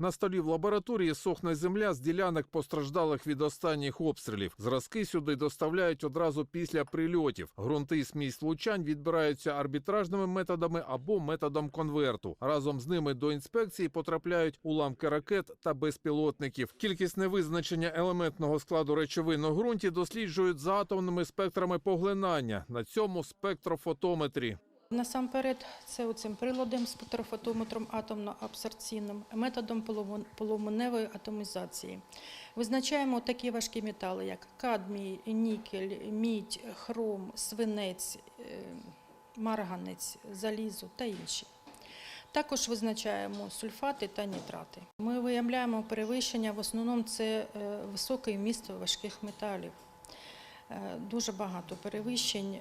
На столі в лабораторії сохне земля з ділянок постраждалих від останніх обстрілів. Зразки сюди доставляють одразу після прильотів. Грунти з місць влучань відбираються арбітражними методами або методом конверту. Разом з ними до інспекції потрапляють уламки ракет та безпілотників. Кількісне визначення елементного складу речовин у ґрунті досліджують за атомними спектрами поглинання на цьому спектрофотометрі. Насамперед, це оцим приладом з спектрофотометром атомно-абсорбційним методом поломо- атомізації. Визначаємо такі важкі метали, як кадмій, нікель, мідь, хром, свинець, е, марганець, залізо та інші. Також визначаємо сульфати та нітрати. Ми виявляємо перевищення, в основному це е, високий вміст важких металів. Е, Дуже багато перевищень,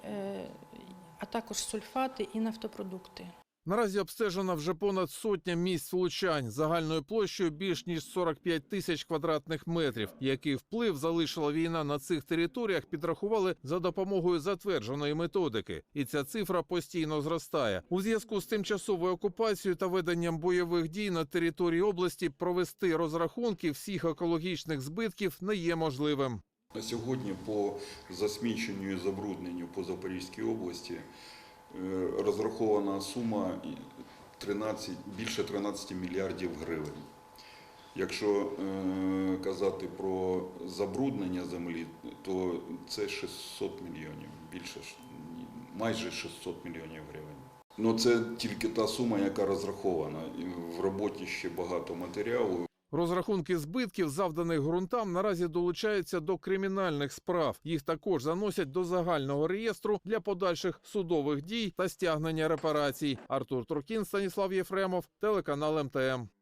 а також сульфати і нафтопродукти. Наразі обстежено вже понад сотня місць влучань загальною площею більш ніж 45 тисяч квадратних метрів. Який вплив залишила війна на цих територіях, підрахували за допомогою затвердженої методики, і ця цифра постійно зростає. У зв'язку з тимчасовою окупацією та веденням бойових дій на території області провести розрахунки всіх екологічних збитків не є можливим. На сьогодні по засміченню і забрудненню по Запорізькій області е, розрахована сума 13, більше 13 мільярдів гривень. Якщо е, казати про забруднення землі, то це 600 мільйонів, більше майже 600 мільйонів гривень. Ну це тільки та сума, яка розрахована. В роботі ще багато матеріалу. Розрахунки збитків, завданих ґрунтам, наразі долучаються до кримінальних справ. Їх також заносять до загального реєстру для подальших судових дій та стягнення репарацій. Артур Трукін, Станіслав Єфремов, телеканал МТМ.